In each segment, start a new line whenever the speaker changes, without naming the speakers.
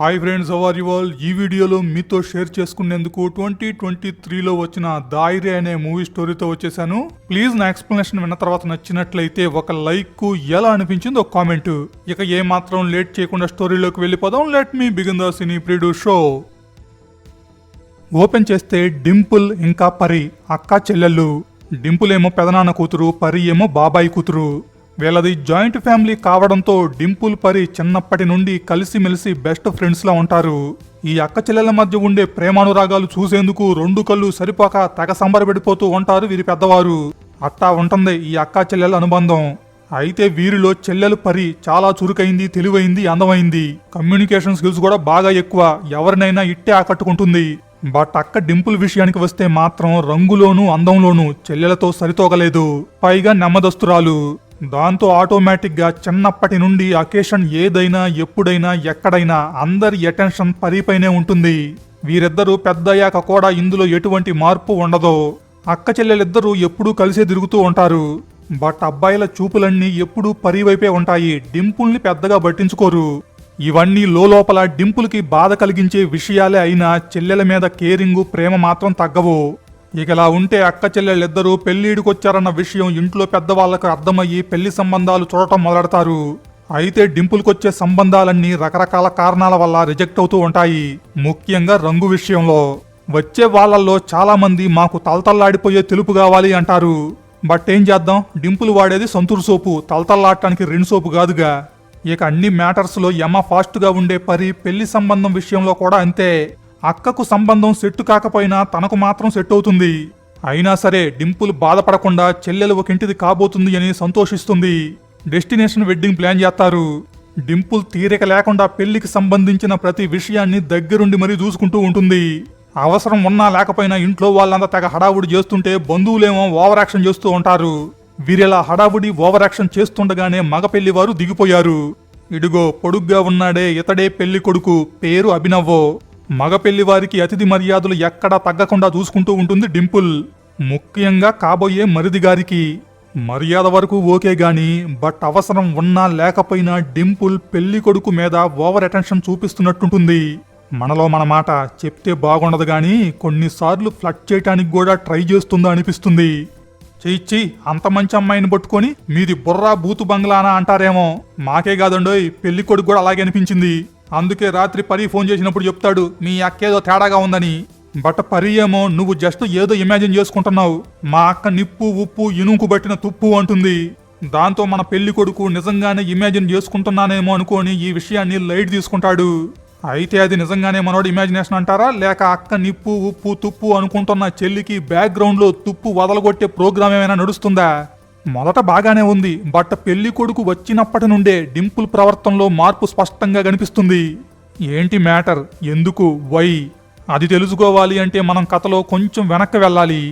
Hi friends hour usual ఈ వీడియోలో మీతో షేర్ చేసుకునేందుకు ట్వంటీ ట్వంటీ త్రీలో వచ్చిన దాయిరే అనే మూవీ స్టోరీతో వచ్చేసాను. ప్లీజ్ నా ఎక్స్ప్లెనేషన్ విన్న తర్వాత నచ్చినట్లయితే ఒక లైక్ ఎలా అనిపించిందో ఒక కామెంట్ ఇక ఏ మాత్రం లేట్ చేయకుండా స్టోరీలోకి వెళ్ళిపోదాం. లెట్ మీ బిగిన్ ద సినీ ప్రీడు షో ఓపెన్ చేస్తే డింపుల్ ఇంకా పరి అక్క చెల్లెళ్ళు. డింపుల్ ఏమో పెదనాన్న కూతురు పరి ఏమో బాబాయి కూతురు. వీళ్ళది జాయింట్ ఫ్యామిలీ కావడంతో డింపుల్ పరి చిన్నప్పటి నుండి కలిసిమెలిసి బెస్ట్ ఫ్రెండ్స్లా ఉంటారు. ఈ అక్క చెల్లెల మధ్య ఉండే ప్రేమానురాగాలు చూసేందుకు రెండు కళ్ళు సరిపోక తెగ సంబరపెడిపోతూ ఉంటారు వీరి పెద్దవారు. అట్టా ఉంటుంది ఈ అక్క చెల్లెల అనుబంధం. అయితే వీరిలో చెల్లెలు పరి చాలా చురుకైంది తెలివైంది అందమైంది. కమ్యూనికేషన్ స్కిల్స్ కూడా బాగా ఎక్కువ ఎవరినైనా ఇట్టే ఆకట్టుకుంటుంది. బట్ అక్క డింపుల్ విషయానికి వస్తే మాత్రం రంగులోనూ అందంలోనూ చెల్లెలతో సరితోగలేదు. పైగా నెమ్మదస్తురాలు. దాంతో ఆటోమేటిక్గా చిన్నప్పటి నుండి అకేషన్ ఏదైనా ఎప్పుడైనా ఎక్కడైనా అందరి అటెన్షన్ పరిపైనే ఉంటుంది. వీరిద్దరూ పెద్దయ్యాక కూడా ఇందులో ఎటువంటి మార్పు ఉండదు. అక్క చెల్లెలిద్దరూ ఎప్పుడూ కలిసే తిరుగుతూ ఉంటారు. బట్ అబ్బాయిల చూపులన్నీ ఎప్పుడూ పరి వైపే ఉంటాయి డింపుల్ని పెద్దగా పట్టించుకోరు. ఇవన్నీ లోపల డింపుల్కి బాధ కలిగించే విషయాలే అయినా చెల్లెల మీద కేరింగు ప్రేమ మాత్రం తగ్గవు. ఇకలా ఉంటే అక్క చెల్లెళ్ళిద్దరూ పెళ్ళిడికొచ్చారన్న విషయం ఇంట్లో పెద్దవాళ్ళకు అర్థమయ్యి పెళ్ళి సంబంధాలు చూడటం మొదలెడతారు. అయితే డింపుల్కొచ్చే సంబంధాలన్నీ రకరకాల కారణాల వల్ల రిజెక్ట్ అవుతూ ఉంటాయి. ముఖ్యంగా రంగు విషయంలో. వచ్చే వాళ్ళల్లో చాలా మంది మాకు తలతల్లాడిపోయే తెలుపు కావాలి అంటారు. బట్ ఏం చేద్దాం? డింపులు వాడేది సంతూరు సోపు తలతల్లాడటానికి రెండు సోపు కాదుగా. ఇక అన్ని మ్యాటర్స్లో యమ ఫాస్ట్గా ఉండే పరి పెళ్ళి సంబంధం విషయంలో కూడా అంతే. అక్కకు సంబంధం సెట్టు కాకపోయినా తనకు మాత్రం సెట్ అవుతుంది. అయినా సరే డింపుల్ బాధపడకుండా చెల్లెలు ఒక ఇంటిది కాబోతుంది అని సంతోషిస్తుంది. డెస్టినేషన్ వెడ్డింగ్ ప్లాన్ చేస్తారు. డింపుల్ తీరిక లేకుండా పెళ్ళికి సంబంధించిన ప్రతి విషయాన్ని దగ్గరుండి మరీ చూసుకుంటూ ఉంటుంది. అవసరం ఉన్నా లేకపోయినా ఇంట్లో వాళ్ళంతా తెగ హడావుడి చేస్తుంటే బంధువులేమో ఓవర్ యాక్షన్ చేస్తూ ఉంటారు. వీరిలా హడావుడి ఓవర్ యాక్షన్ చేస్తుండగానే మగ పెళ్ళి వారు దిగిపోయారు. ఇడుగో పొడుగ్గా ఉన్నాడే ఇతడే పెళ్ళి కొడుకు పేరు అభినవో మగ పెళ్ళి వారికి అతిథి మర్యాదలు ఎక్కడా తగ్గకుండా చూసుకుంటూ ఉంటుంది డింపుల్. ముఖ్యంగా కాబోయే మరిది గారికి మర్యాద వరకు ఓకే గాని బట్ అవసరం ఉన్నా లేకపోయినా డింపుల్ పెళ్ళి కొడుకు మీద ఓవర్ అటెన్షన్ చూపిస్తున్నట్టుంటుంది. మనలో మన మాట చెప్తే బాగుండదు గాని కొన్నిసార్లు ఫ్లట్ చేయటానికి కూడా ట్రై చేస్తుందా అనిపిస్తుంది. చెయ్యి అంత మంచి అమ్మాయిని పట్టుకొని మీది బుర్రా బూతు బంగ్లానా అంటారేమో. మాకే కాదండోయ్ పెళ్ళి కొడుకు కూడా అలాగే అనిపించింది. అందుకే రాత్రి పరి ఫోన్ చేసినప్పుడు చెప్తాడు మీ అక్కేదో తేడాగా ఉందని. బట్ పరి ఏమో నువ్వు జస్ట్ ఏదో ఇమాజిన్ చేసుకుంటున్నావు. మా అక్క నిప్పు ఉప్పు ఇనుకు పట్టిన తుప్పు అంటుంది. దాంతో మన పెళ్ళి కొడుకు నిజంగానే ఇమాజిన్ చేసుకుంటున్నానేమో అనుకోని ఈ విషయాన్ని లైట్ తీసుకుంటాడు. అయితే అది నిజంగానే మనోడు ఇమాజినేషన్ అంటారా? లేక అక్క నిప్పు ఉప్పు తుప్పు అనుకుంటున్న చెల్లికి బ్యాక్గ్రౌండ్లో తుప్పు వదలగొట్టే ప్రోగ్రామ్ ఏమైనా నడుస్తుందా? మొదట బాగానే ఉంది బట్ పెళ్ళి కొడుకు వచ్చినప్పటి నుండే డింపుల్ ప్రవర్తనలో మార్పు స్పష్టంగా కనిపిస్తుంది. ఏంటి మ్యాటర్? ఎందుకు? వై? అది తెలుసుకోవాలి అంటే మనం కథలో కొంచెం వెనక్కి వెళ్ళాలి.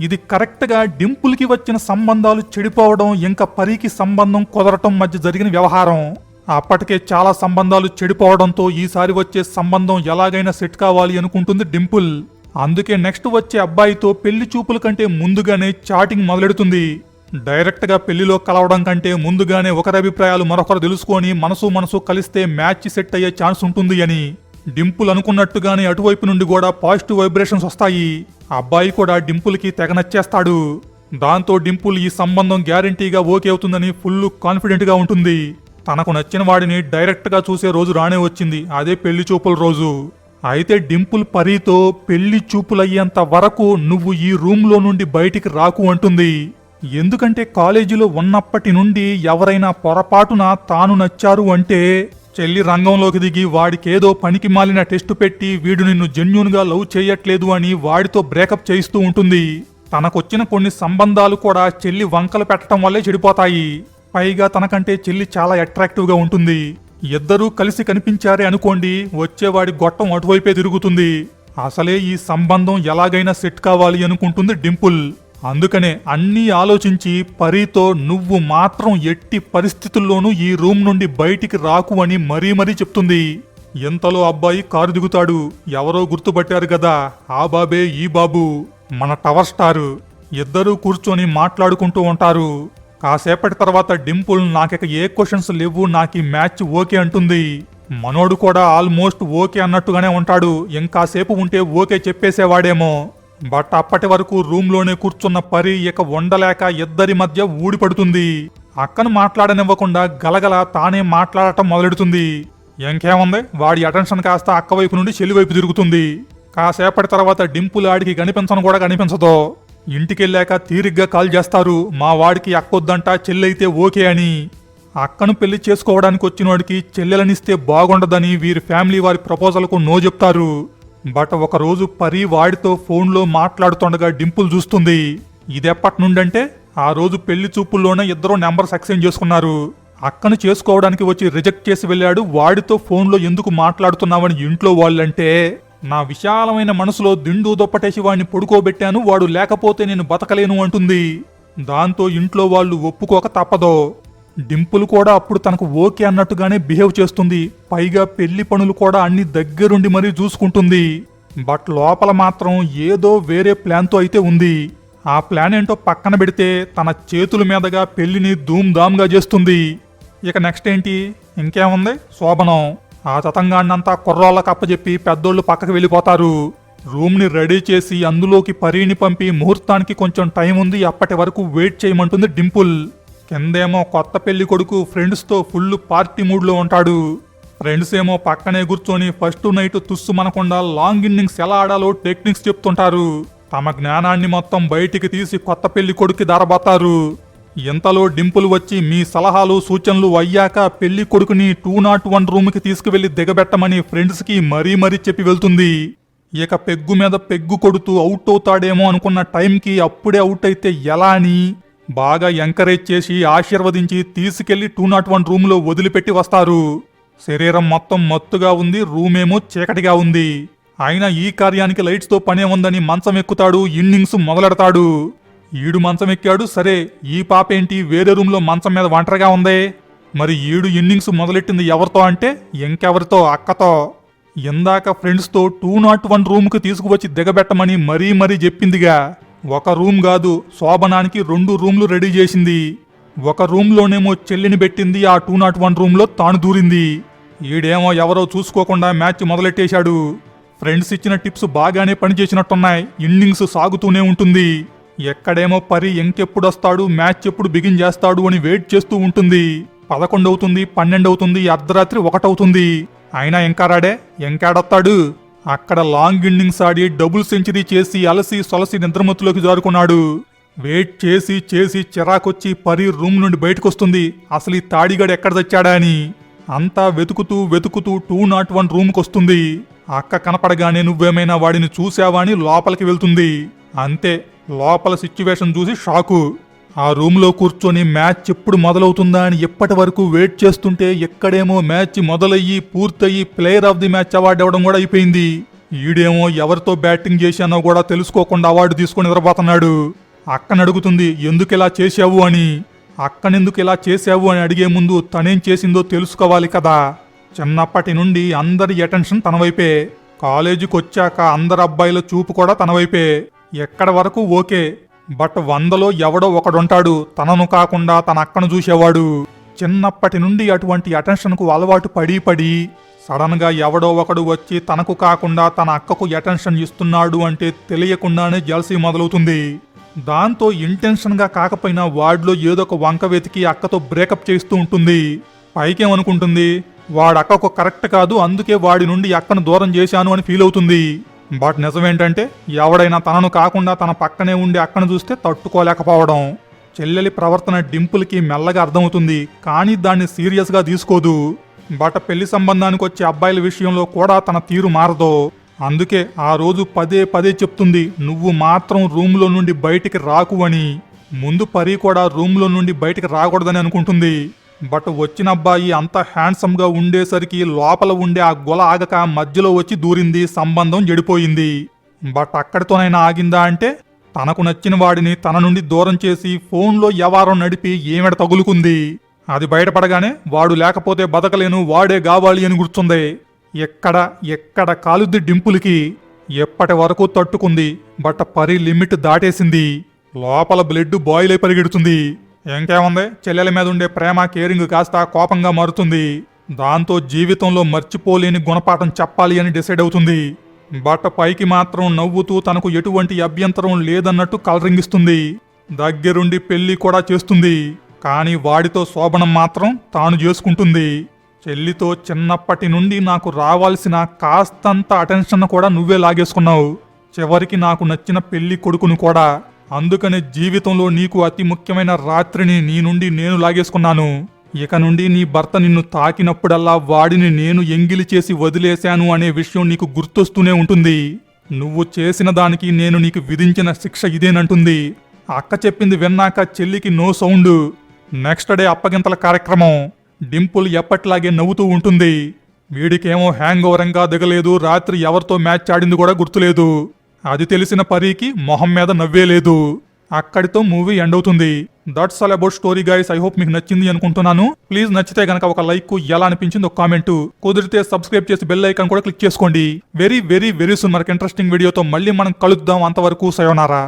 ఇది కరెక్ట్గా డింపుల్కి వచ్చిన సంబంధాలు చెడిపోవడం ఇంకా పరికి సంబంధం కుదరటం మధ్య జరిగిన వ్యవహారం. అప్పటికే చాలా సంబంధాలు చెడిపోవడంతో ఈసారి వచ్చే సంబంధం ఎలాగైనా సెట్ కావాలి అనుకుంటుంది డింపుల్. అందుకే నెక్స్ట్ వచ్చే అబ్బాయితో పెళ్ళి చూపుల కంటే ముందుగానే చాటింగ్ మొదలెడుతుంది. డైరెక్ట్గా పెళ్ళిలో కలవడం కంటే ముందుగానే ఒకరి అభిప్రాయాలు మరొకరు తెలుసుకొని మనసు మనసు కలిస్తే మ్యాచ్ సెట్ అయ్యే ఛాన్స్ ఉంటుంది అని డింపుల్ అనుకున్నట్టుగానే అటువైపు నుండి కూడా పాజిటివ్ వైబ్రేషన్స్ వస్తాయి. అబ్బాయి కూడా డింపుల్కి తెగ నచ్చేస్తాడు. దాంతో డింపుల్ ఈ సంబంధం గ్యారంటీగా ఓకే అవుతుందని ఫుల్ కాన్ఫిడెంట్గా ఉంటుంది. తనకు నచ్చిన వాడిని డైరెక్ట్గా చూసే రోజు రానే వచ్చింది. అదే పెళ్ళి చూపుల రోజు. అయితే డింపుల్ పరీతో పెళ్ళి చూపులయ్యేంత వరకు నువ్వు ఈ రూమ్లో నుండి బయటికి రాకు అంటుంది. ఎందుకంటే కాలేజీలో ఉన్నప్పటి నుండి ఎవరైనా పొరపాటున తాను నచ్చారు అంటే చెల్లి రంగంలోకి దిగి వాడికేదో పనికి మాలిన టెస్ట్ పెట్టి వీడు నిన్ను జెన్యున్గా లవ్ చేయట్లేదు అని వాడితో బ్రేకప్ చేయిస్తూ ఉంటుంది. తనకొచ్చిన కొన్ని సంబంధాలు కూడా చెల్లి వంకలు పెట్టడం వల్లే చెడిపోతాయి. పైగా తనకంటే చెల్లి చాలా అట్రాక్టివ్గా ఉంటుంది. ఇద్దరూ కలిసి కనిపించారే అనుకోండి వచ్చేవాడి గొట్టం అటువైపే తిరుగుతుంది. అసలే ఈ సంబంధం ఎలాగైనా సెట్ కావాలి అనుకుంటుంది డింపుల్. అందుకనే అన్నీ ఆలోచించి పరీతో నువ్వు మాత్రం ఎట్టి పరిస్థితుల్లోనూ ఈ రూమ్ నుండి బయటికి రాకు అని మరీ మరీ చెప్తుంది. ఎంతలో అబ్బాయి కారు దిగుతాడు? ఎవరో గుర్తుపట్టారు కదా ఆ బాబే ఈ బాబు మన టవర్ స్టారు. ఇద్దరూ కూర్చొని మాట్లాడుకుంటూ ఉంటారు. కాసేపటి తర్వాత డింపుల్ నాకిక ఏ క్వశ్చన్స్ లేవు నాకు ఈ మ్యాచ్ ఓకే అంటుంది. మనోడు కూడా ఆల్మోస్ట్ ఓకే అన్నట్టుగానే ఉంటాడు. ఇంకాసేపు ఉంటే ఓకే చెప్పేసేవాడేమో. బట్ అప్పటి వరకు రూమ్లోనే కూర్చున్న పరి ఇక ఉండలేక ఇద్దరి మధ్య ఊడిపడుతుంది. అక్కను మాట్లాడనివ్వకుండా గలగల తానే మాట్లాడటం మొదలెడుతుంది. ఇంకేముంది? వాడి అటెన్షన్ కాస్త అక్క వైపు నుండి చెల్లి వైపు తిరుగుతుంది. కాసేపటి తర్వాత డింపుల్ ఆడికి కనిపించను కూడా కనిపించదు. ఇంటికెళ్ళాక తీరిగ్గా కాల్ చేస్తారు. మా వాడికి అక్కొద్దంట చెల్లైతే ఓకే అని. అక్కను పెళ్ళి చేసుకోవడానికి వచ్చిన వాడికి చెల్లెలనిస్తే బాగుండదని వీరి ఫ్యామిలీ వారి ప్రపోజల్కు నో చెప్తారు. బట్ ఒక రోజు పరి వాడితో ఫోన్లో మాట్లాడుతుండగా డింపుల్ చూస్తుంది. ఇదెప్పటి నుండంటే ఆ రోజు పెళ్ళి చూపుల్లోనే ఇద్దరు నెంబర్స్ ఎక్స్చేంజ్ చేసుకున్నారు. అక్కను చేసుకోవడానికి వచ్చి రిజెక్ట్ చేసి వెళ్ళాడు. వాడితో ఫోన్లో ఎందుకు మాట్లాడుతున్నావని ఇంట్లో వాళ్ళంటే నా విశాలమైన మనసులో దిండు దుప్పటేసి వాడిని పడుకోబెట్టాను. వాడు లేకపోతే నేను బతకలేను అంటుంది. దాంతో ఇంట్లో వాళ్ళు ఒప్పుకోక తప్పదో డింపుల్ కూడా అప్పుడు తనకు ఓకే అన్నట్టుగానే బిహేవ్ చేస్తుంది. పైగా పెళ్ళి పనులు కూడా అన్ని దగ్గరుండి మరీ చూసుకుంటుంది. బట్ లోపల మాత్రం ఏదో వేరే ప్లాన్తో అయితే ఉంది. ఆ ప్లాన్ ఏంటో పక్కన పెడితే తన చేతుల మీదగా పెళ్ళిని ధూమ్ ధామ్గా చేస్తుంది. ఇక నెక్స్ట్ ఏంటి? ఇంకేముంది? శోభనం. ఆ తతంగాన్నంతా కుర్రాళ్ళ అప్పచెప్పి పెద్దోళ్ళు పక్కకు వెళ్ళిపోతారు. రూమ్ని రెడీ చేసి అందులోకి పరీని పంపి ముహూర్తానికి కొంచెం టైం ఉంది అప్పటి వరకు వెయిట్ చేయమంటుంది డింపుల్. కిందేమో కొత్త పెళ్ళి కొడుకు ఫ్రెండ్స్తో ఫుల్ పార్టీ మూడ్లో ఉంటాడు. ఫ్రెండ్స్ ఏమో పక్కనే కూర్చొని ఫస్ట్ నైట్ తుస్సు మనకుండా లాంగ్ ఇన్నింగ్స్ ఎలా ఆడాలో టెక్నిక్స్ చెప్తుంటారు. తమ జ్ఞానాన్ని మొత్తం బయటికి తీసి కొత్త పెళ్ళి కొడుకు దారబోతారు. ఇంతలో డింపులు వచ్చి మీ సలహాలు సూచనలు అయ్యాక పెళ్ళి కొడుకుని టూ నాట్ వన్ రూమ్కి తీసుకువెళ్ళి దిగబెట్టమని ఫ్రెండ్స్కి మరీ మరీ చెప్పి వెళ్తుంది. ఇక పెగ్గు మీద పెగ్గు కొడుతూ అవుట్ అవుతాడేమో అనుకున్న టైంకి అప్పుడే అవుట్ అయితే ఎలా అని? బాగా ఎంకరేజ్ చేసి ఆశీర్వదించి తీసుకెళ్ళి టూ నాట్ వన్ రూమ్లో వదిలిపెట్టి వస్తారు. శరీరం మొత్తం మత్తుగా ఉంది రూమేమో చీకటిగా ఉంది. అయినా ఈ కార్యానికి లైట్స్తో పనే ఉందని మంచం ఎక్కుతాడు ఇన్నింగ్స్ మొదలెడతాడు. ఈడు మంచం ఎక్కాడు సరే ఈ పాప ఏంటి? వేరే రూమ్లో మంచం మీద ఒంటరిగా ఉందే? మరి ఈడు ఇన్నింగ్స్ మొదలెట్టింది ఎవరితో అంటే ఇంకెవరితో అక్కతో? ఇందాక ఫ్రెండ్స్తో టూ నాట్ వన్ రూమ్కి తీసుకువచ్చి దిగబెట్టమని మరీ మరీ చెప్పిందిగా. ఒక రూమ్ కాదు శోభనానికి రెండు రూమ్లు రెడీ చేసింది. ఒక రూమ్లోనేమో చెల్లిని పెట్టింది ఆ టూ నాట్ వన్ రూమ్లో తాను దూరింది. ఈడేమో ఎవరో చూసుకోకుండా మ్యాచ్ మొదలెట్టేశాడు. ఫ్రెండ్స్ ఇచ్చిన టిప్స్ బాగానే పనిచేసినట్టున్నాయి ఇన్నింగ్స్ సాగుతూనే ఉంటుంది. ఎక్కడేమో పరి ఎంకెప్పుడొస్తాడు మ్యాచ్ ఎప్పుడు బిగిన్ చేస్తాడు అని వెయిట్ చేస్తూ ఉంటుంది. పదకొండు అవుతుంది పన్నెండు అవుతుంది అర్ధరాత్రి ఒకటవుతుంది. అయినా ఇంకా రాడే ఎంకాడొస్తాడు అక్కడ లాంగ్ ఇన్నింగ్స్ ఆడి డబుల్ సెంచరీ చేసి అలసి సొలసి నిద్రమత్తులోకి జారుకున్నాడు. వెయిట్ చేసి చేసి చిరాకొచ్చి పరి రూమ్ నుండి బయటకొస్తుంది. అసలు ఈ తాడిగాడు ఎక్కడ తెచ్చాడా అని. అంతా వెతుకుతూ వెతుకుతూ టూ నాట్ వన్ రూమ్కి వస్తుంది అక్క కనపడగానే నువ్వేమైనా వాడిని చూసావా అని లోపలికి వెళ్తుంది. అంతే లోపల సిచ్యువేషన్ చూసి షాకు. ఆ రూమ్లో కూర్చొని మ్యాచ్ ఎప్పుడు మొదలవుతుందా అని ఎప్పటి వరకు వెయిట్ చేస్తుంటే ఎక్కడేమో మ్యాచ్ మొదలయ్యి పూర్తయి player of the match award ఇవ్వడం కూడా అయిపోయింది. ఈడేమో ఎవరితో బ్యాటింగ్ చేశానో కూడా తెలుసుకోకుండా అవార్డు తీసుకొని నిద్రపోతున్నాడు. అక్కని అడుగుతుంది ఎందుకు ఇలా చేశావు? అని. అక్కనెందుకు ఇలా చేశావు అని అడిగే ముందు తనేం చేసిందో తెలుసుకోవాలి కదా. చిన్నప్పటి నుండి అందరి అటెన్షన్ తన వైపే. కాలేజీకి వచ్చాక అందరు అబ్బాయిల చూపు కూడా తన వైపే. ఎక్కడ వరకు? ఓకే. బట్ వందలో ఎవడో ఒకడుంటాడు. తనను కాకుండా తన అక్కను చూసేవాడు. చిన్నప్పటి నుండి అటువంటి అటెన్షన్కు అలవాటు పడి పడి సడన్గా ఎవడో ఒకడు వచ్చి తనకు కాకుండా తన అక్కకు అటెన్షన్ ఇస్తున్నాడు అంటే తెలియకుండానే జలసీ మొదలవుతుంది. దాంతో ఇంటెన్షన్గా కాకపోయినా వాడిలో ఏదో ఒక వంక వెతికి అక్కతో బ్రేకప్ చేస్తూ ఉంటుంది. పైకేమనుకుంటుంది? వాడు అక్కకు కరెక్ట్ కాదు అందుకే వాడి నుండి అక్కను దూరం చేశాను అని ఫీల్ అవుతుంది బట్ నిజమేంటంటే ఎవడైనా తనను కాకుండా తన పక్కనే ఉండి అక్కను చూస్తే తట్టుకోలేకపోవడం చెల్లెలి ప్రవర్తన డింపుల్కి మెల్లగా అర్థమవుతుంది కానీ దాన్ని సీరియస్గా తీసుకోదు. బట్ పెళ్ళి సంబంధానికి వచ్చే అబ్బాయిల విషయంలో కూడా తన తీరు మారదు. అందుకే ఆ రోజు పదే పదే చెప్తుంది నువ్వు మాత్రం రూమ్లో నుండి బయటికి రాకు అని. ముందు పరి కూడా రూమ్లో నుండి బయటికి రాకూడదని అనుకుంటుంది. బట్ వచ్చిన అబ్బాయి అంత హ్యాండ్సమ్గా ఉండేసరికి లోపల ఉండే ఆ గొల ఆగక మధ్యలో వచ్చి దూరింది సంబంధం చెడిపోయింది. బట్ అక్కడితోనైనా ఆగిందా అంటే తనకు నచ్చిన వాడిని తన నుండి దూరం చేసి ఫోన్లో వ్యవహారం నడిపి ఏమిడ తగులుకుంది. అది బయటపడగానే వాడు లేకపోతే బతకలేను వాడే కావాలి అని గుర్తుంది. ఎక్కడ ఎక్కడ కాలుద్ది డింపులకి. ఎప్పటి వరకు తట్టుకుంది బట్ పరి లిమిట్ దాటేసింది. లోపల బ్లడ్ బాయిల్ అయి పరిగెడుతుంది. ఇంకేముంది? చెల్లెల మీద ఉండే ప్రేమ కేరింగ్ కాస్త కోపంగా మారుతుంది. దాంతో జీవితంలో మర్చిపోలేని గుణపాఠం చెప్పాలి అని డిసైడ్ అవుతుంది. బట్ పైకి మాత్రం నవ్వుతూ తనకు ఎటువంటి అభ్యంతరం లేదన్నట్టు కలరింగిస్తుంది దగ్గరుండి పెళ్ళి కూడా చేస్తుంది. కానీ వాడితో శోభనం మాత్రం తాను చేసుకుంటుంది. చెల్లితో చిన్నప్పటి నుండి నాకు రావాల్సిన కాస్తంత అటెన్షన్ కూడా నువ్వే లాగేసుకున్నావు. చివరికి నాకు నచ్చిన పెళ్ళి కొడుకును కూడా. అందుకనే జీవితంలో నీకు అతి ముఖ్యమైన రాత్రిని నీ నుండి నేను లాగేసుకున్నాను. ఇక నుండి నీ భర్త నిన్ను తాకినప్పుడల్లా వాడిని నేను ఎంగిలి చేసి వదిలేశాను అనే విషయం నీకు గుర్తొస్తూనే ఉంటుంది. నువ్వు చేసిన దానికి నేను నీకు విధించిన శిక్ష ఇదేనంటుంది. అక్క చెప్పింది విన్నాక చెల్లికి నో సౌండ్. నెక్స్ట్ డే అప్పగింతల కార్యక్రమం. డింపుల్ ఎప్పట్లాగే నవ్వుతూ ఉంటుంది. వీడికేమో హ్యాంగ్ ఓవరంగా దిగలేదు. రాత్రి ఎవరితో మ్యాచ్ ఆడింది కూడా గుర్తులేదు. అది తెలిసిన పరీకి మొహం మీద నవ్వే లేదు. అక్కడితో మూవీ ఎండ్ అవుతుంది. That's all about story guys I hope మీకు నచ్చింది అనుకుంటున్నాను. ప్లీజ్ నచ్చితే గనక ఒక లైక్ ఎలా అనిపించింది ఒక కామెంట్ కుదిరితే సబ్స్క్రైబ్ చేసి బెల్ ఐకాన్ కూడా క్లిక్ చేసుకోండి. వెరీ వెరీ వెరీ సూన్ మనకి ఇంట్రెస్టింగ్ వీడియోతో మళ్ళీ మనం కలుద్దాం. అంతవరకు సయోనారా